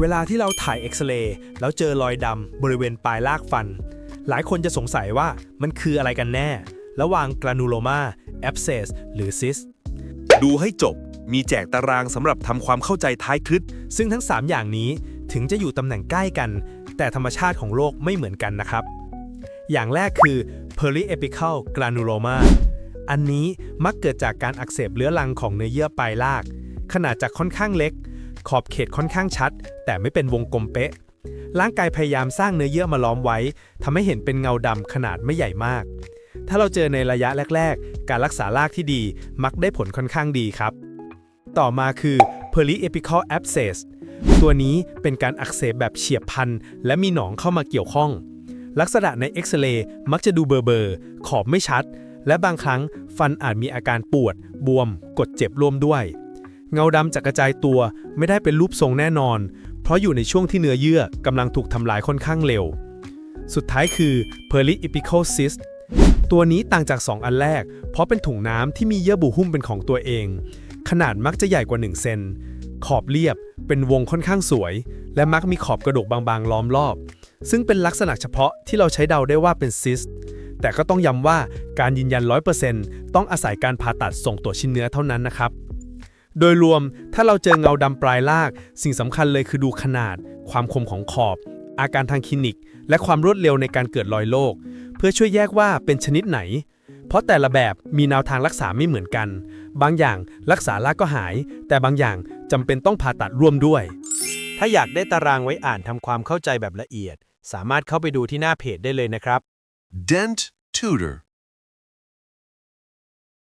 เวลาที่เราถ่ายเอ็กซเรย์แล้วเจอรอยดำบริเวณปลายรากฟัน หลายคนจะสงสัยว่ามันคืออะไรกันแน่ ระหว่างกรานูโลมาแอ s เซสหรือซิสดูให้จบ มีแจกตารางสำหรับทำความเข้าใจท้ายคลิปซึ่งทั้ง 3 อย่างนี้ถึงจะอยู่ตำแหน่งใกล้กัน แต่ธรรมชาติของโรคไม่เหมือนกันนะครับ อย่างแรกคือ periepical granuloma อันนี้มักเกิดจากการอักเสบเรื้อรังของเนื้อเยื่อปลายราก ขนาดจะค่อนข้างเล็ก ขอบเขตค่อนข้างชัด แต่ไม่เป็นวงกลมเป๊ะ ร่างกายพยายามสร้างเนื้อเยื่อมาล้อมไว้ทำให้เห็นเป็นเงาดำขนาดไม่ใหญ่มาก ถ้าเราเจอในระยะแรก ๆ การรักษารากที่ดีมักได้ผลค่อนข้างดีครับ ต่อมาคือ periepical abscess ตัวนี้เป็นการอักเสบแบบเฉียบพลันและมีหนองเข้ามาเกี่ยวข้อง ลักษณะในเอ็กซเรย์มักจะดูเบลอๆขอบไม่ชัด และบางครั้งฟันอาจมีอาการปวด บวม กดเจ็บร่วมด้วย เงาดำจะกระจายตัวไม่ได้เป็นรูปทรงแน่นอน เพราะอยู่ในช่วงที่เนื้อเยื่อกำลังถูกทำลายค่อนข้างเร็ว สุดท้ายคือ periepical cyst ตัวนี้ต่างจาก 2 อันแรก เพราะเป็นถุงน้ำที่มีเยื่อบุหุ้มเป็นของตัวเอง ขนาดมักจะใหญ่กว่า 1 เซน ขอบเรียบ เป็นวงค่อนข้างสวย และมักมีขอบกระดูกบางๆ ล้อมรอบ ซึ่งเป็นลักษณะเฉพาะที่เราใช้เดาได้ว่าเป็นซิสแต่ก็ต้องย้ำว่าการยืนยัน 100%ต้องอาศัยการผ่าตัดส่งตัวชิ้นเนื้อเท่านั้นนะครับ โดยรวมถ้าเราเจอเงาดำปลายราก สิ่งสำคัญเลยคือดูขนาด ความคมของขอบ อาการทางคลินิก และความรวดเร็วในการเกิดรอยโรคเพื่อช่วยแยกว่าเป็นชนิดไหน เพราะแต่ละแบบมีแนวทางรักษาไม่เหมือนกัน บางอย่างรักษารากก็หาย แต่บางอย่างจำเป็นต้องผ่าตัดร่วมด้วย ถ้าอยากได้ตารางไว้อ่านทำความเข้าใจแบบละเอียด สามารถเข้าไปดูที่หน้าเพจได้เลยนะครับ Dent Tutor